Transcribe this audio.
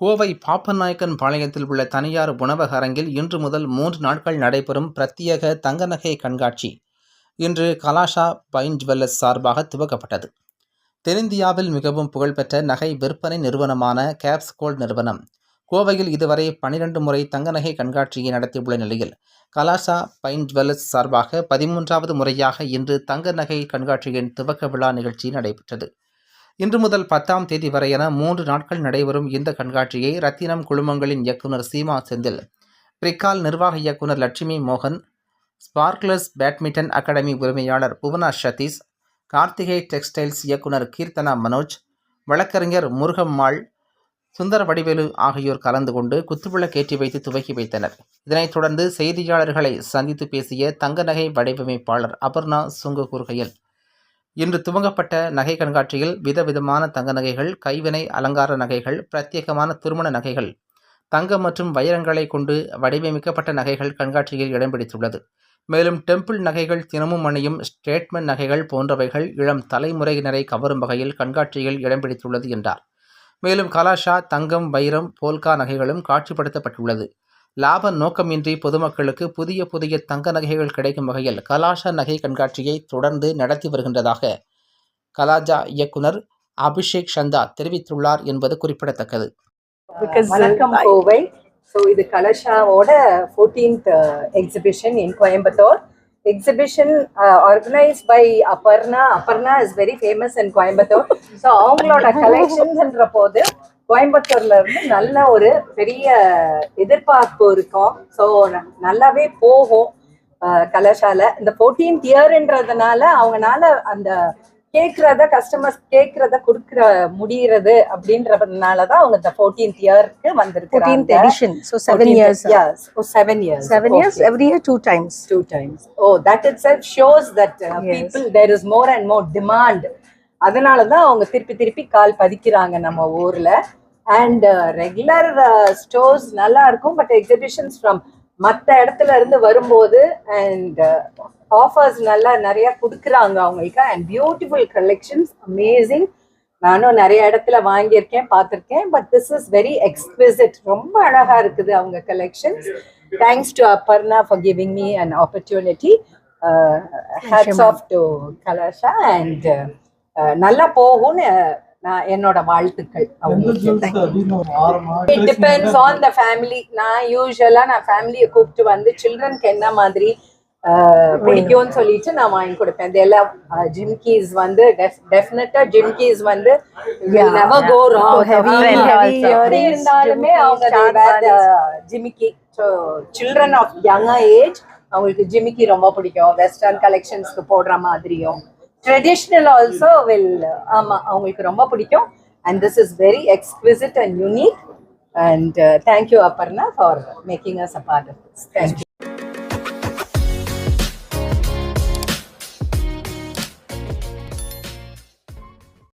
கோவை பாப்பநாயக்கன் பாளையத்தில் உள்ள தனியார் உணவக அரங்கில் இன்று முதல் மூன்று நாட்கள் நடைபெறும் பிரத்யேக தங்க நகை கண்காட்சி. இன்று கலாஷா பைன் ஜுவல்லர்ஸ் சார்பாக துவக்கப்பட்டது. தென்னிந்தியாவில் மிகவும் புகழ்பெற்ற நகை விற்பனை நிறுவனமான கேப்ஸ் கோல்ட் நிறுவனம் கோவையில் இதுவரை பனிரெண்டு முறை தங்க நகை கண்காட்சியை நடத்தியுள்ள நிலையில் கலாஷா பைன் ஜுவல்லர்ஸ் சார்பாக பதிமூன்றாவது முறையாக இன்று தங்க நகை கண்காட்சியின் துவக்க விழா நிகழ்ச்சி நடைபெற்றது. இன்று முதல் பத்தாம் தேதி வரையென மூன்று நாட்கள் நடைபெறும் இந்த கண்காட்சியை ரத்தினம் குழுமங்களின் இயக்குனர் சீமா செந்தில் பிரிக்கால் நிர்வாக இயக்குனர் லட்சுமி மோகன் ஸ்பார்க்லர்ஸ் பேட்மிண்டன் அகாடமி உரிமையாளர் புவனா சதீஷ் கார்த்திகை டெக்ஸ்டைல்ஸ் இயக்குனர் கீர்த்தனா மனோஜ் வழக்கறிஞர் முருகம்மாள் சுந்தர வடிவேலு ஆகியோர் கலந்து கொண்டு குத்துவிளக்கேற்றி வைத்து துவக்கி வைத்தனர். இதனைத் தொடர்ந்து செய்தியாளர்களை சந்தித்து பேசிய தங்க நகை வடிவமைப்பாளர் அபர்ணா சுங்கு கூறுகையில் இன்று துவங்கப்பட்ட நகை கண்காட்சியில் விதவிதமான தங்க நகைகள் கைவினை அலங்கார நகைகள் பிரத்யேகமான திருமண நகைகள் தங்கம் மற்றும் வைரங்களை கொண்டு வடிவமைக்கப்பட்ட நகைகள் கண்காட்சியில் இடம் பிடித்துள்ளது. மேலும் டெம்பிள் நகைகள் தினமும் அணியும் ஸ்டேட்மெண்ட் நகைகள் போன்றவைகள் இளம் தலைமுறையினரை கவரும் வகையில் கண்காட்சியில் இடம் பிடித்துள்ளது என்றார். மேலும் கலாஷா தங்கம் வைரம் போல்கா நகைகளும் காட்சிப்படுத்தப்பட்டுள்ளது. லாப நோக்கமின்றி பொதுமக்களுக்கு புதிய புதிய தங்க நகைகள் கிடைக்கும் வகையில் கலாஷா நகை கண்காட்சியை தொடர்ந்து நடத்தி வருகின்றதாக கலாஜா இயக்குனர் அபிஷேக் சந்தா தெரிவித்துள்ளார் என்பது குறிப்பிடத்தக்கது. Uh, வணக்கம் I- கோவை. ஸோ இது கலஷாவோட fourteenth exhibition in Coimbatore. Exhibition organise by Aparna Aparna is very famous in Coimbatore so அவங்களோட கலெக்ஷன்ஸ்ன்ற போது கோயம்புத்தூர்ல இருந்து நல்ல ஒரு பெரிய எதிர்பார்ப்பு இருக்கும் ஸோ நல்லாவே போகும் அஹ், கலஷால இந்த ஃபோர்டீன்த் இயர்ன்றதுனால அவங்கனால அந்த கேட்கறத கஸ்டமர்ஸ் கேட்கறத கொடுக்கற முடியறது அப்படின்றதுனால தான் அவங்க இந்த ஃபோர்டீன்த் இயர்க்கு 14th வந்திருக்காங்க years. uh, Yes, oh, seven years. Seven years, Okay. every year two times. Two times. Oh, that itself shows that uh, Yes. people there is more and more demand. அதனால தான் அவங்க திருப்பி திருப்பி கால் பதிக்கிறாங்க நம்ம ஊர்ல. And regular stores நல்லா இருக்கும் but exhibitions from மற்ற இடத்துல இருந்து வரும்போது அண்ட் ஆஃபர்ஸ் நல்லா நிறைய கொடுக்குறாங்க அவங்களுக்கு அண்ட் பியூட்டிஃபுல் கலெக்ஷன்ஸ் அமேசிங் நானும் நிறைய இடத்துல வாங்கியிருக்கேன் பார்த்துருக்கேன் but this is very exquisite ரொம்ப அழகா இருக்குது அவங்க collections thanks to Aparna for giving me an opportunity hats off to Kalasha and நல்லா போகும்னு நான் என்னோட வாழ்த்துக்கள் it depends on the family நான் யூஸ்வலா நான் ஃபேமிலியை கூப்பிட்டு வந்து சில்ட்ரனுக்கு என்ன மாதிரி பிடிக்கும்னு சொல்லிட்டு நான் வாங்கி கொடுப்பேன். இதெல்லாம் ஜிம்கீஸ் வந்து டெஃபினட்டா ஜிம்கீஸ் வந்து நெவர். கோ Oh, இருந்தாலுமே அவங்க ஜிமிக்கி so children of younger age அவங்களுக்கு ஜிமிக்கி ரொம்ப பிடிக்கும். வெஸ்டர்ன் கலெக்ஷன்ஸ்க்கு போடுற மாதிரியும். ட்ரெடிஷ்னல் ஆல்சோ வில் ஆமா அவங்களுக்கு ரொம்ப பிடிக்கும். And this is very exquisite and unique and thank you Aparna for making us a part of this thank you